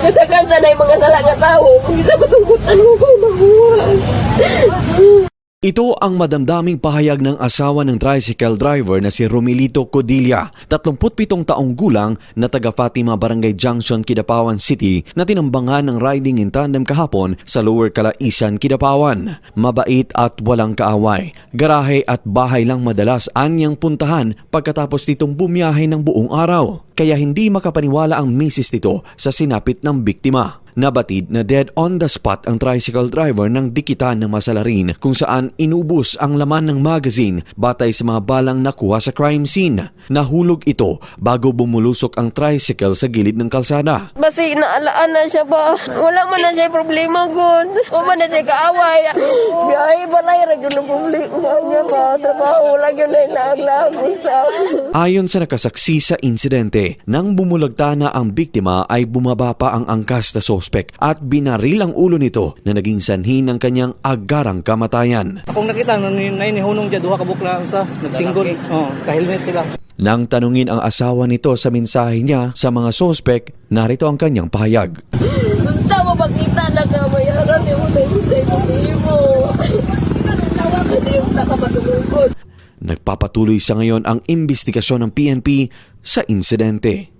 Katakan sa na yung mga sala nga tao. Kung isa matungkutan mo ko. Ito ang madamdaming pahayag ng asawa ng tricycle driver na si Romilito Codilla, 37 taong gulang na taga Fatima Barangay Junction, Kidapawan City na tinambangan ng riding in tandem kahapon sa Lower Calaisan, Kidapawan. Mabait at walang kaaway. Garahe at bahay lang madalas anyang puntahan pagkatapos nitong bumiyahe ng buong araw. Kaya hindi makapaniwala ang misis nito sa sinapit ng biktima. Nabatid na dead on the spot ang tricycle driver ng dikitan ng masalarin kung saan inubos ang laman ng magazine batay sa mga balang nakuha sa crime scene. Nahulog ito bago bumulusok ang tricycle sa gilid ng kalsada. Basi naalaan na siya ba? Wala man na siya problema. O man na siya kaaway. Biyahe balay ra gyud ang problema niya ba? Trabaho lang yun ay naaglago sa. Ayon sa nakasaksi sa insidente, nang bumulagta na ang biktima ay bumaba pa ang angkas na sospek at binaril ang ulo nito na naging sanhi ng kanyang agarang kamatayan. Akong nakita na ni na hunong dya duha ka bukla sa nagsinggol. Oh, ka-helmet sila. Nang tanungin ang asawa nito sa mensahe niya sa mga sospek, narito ang kanyang pahayag. Unta mo makita na ka mayaran ni yung nakamatulungkot. Nagpapatuloy sa ngayon ang investigasyon ng PNP sa insidente.